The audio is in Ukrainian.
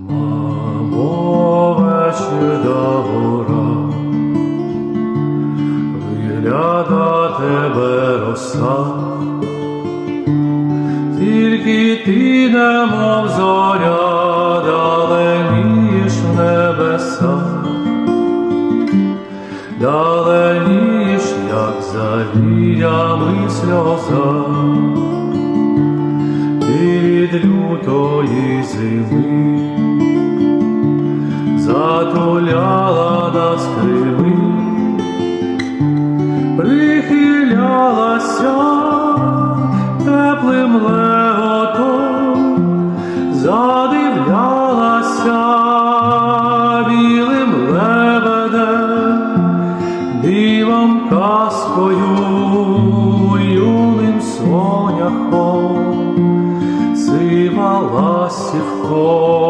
Мамо, вечір до гора, вигляда тебе роса, тільки ти немов зоря, даленіш небеса, даленіш, як завіями сльоза. Від лютої зими гуляла до скриви, прихилялася теплим леготом, задивлялася білим лебедем, дивом казкою юним соняхом, сивала сівком.